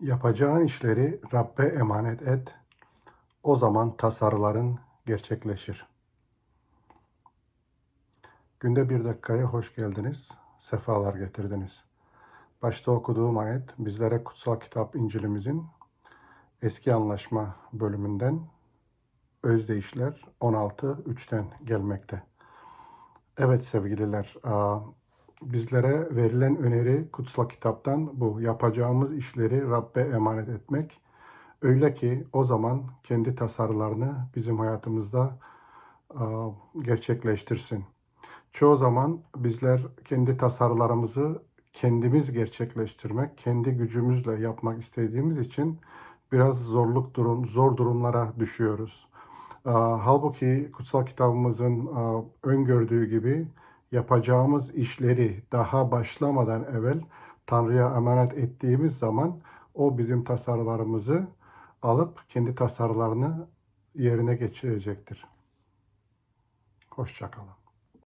Yapacağın işleri Rabbe emanet et. O zaman tasarıların gerçekleşir. Günde bir dakikaya hoş geldiniz. Sefalar getirdiniz. Başta okuduğum ayet bizlere kutsal kitap İncil'imizin eski anlaşma bölümünden özdeyişler 16.3'ten gelmekte. Evet sevgililer, bizlere verilen öneri kutsal kitaptan bu. Yapacağımız işleri Rabbe emanet etmek. Öyle ki o zaman kendi tasarılarını bizim hayatımızda gerçekleştirsin. Çoğu zaman bizler kendi tasarılarımızı kendimiz gerçekleştirmek, kendi gücümüzle yapmak istediğimiz için biraz zorluk durum, zor durumlara düşüyoruz. Halbuki kutsal kitabımızın öngördüğü gibi yapacağımız işleri daha başlamadan evvel Tanrı'ya emanet ettiğimiz zaman o bizim tasarılarımızı alıp kendi tasarılarını yerine geçirecektir. Hoşçakalın.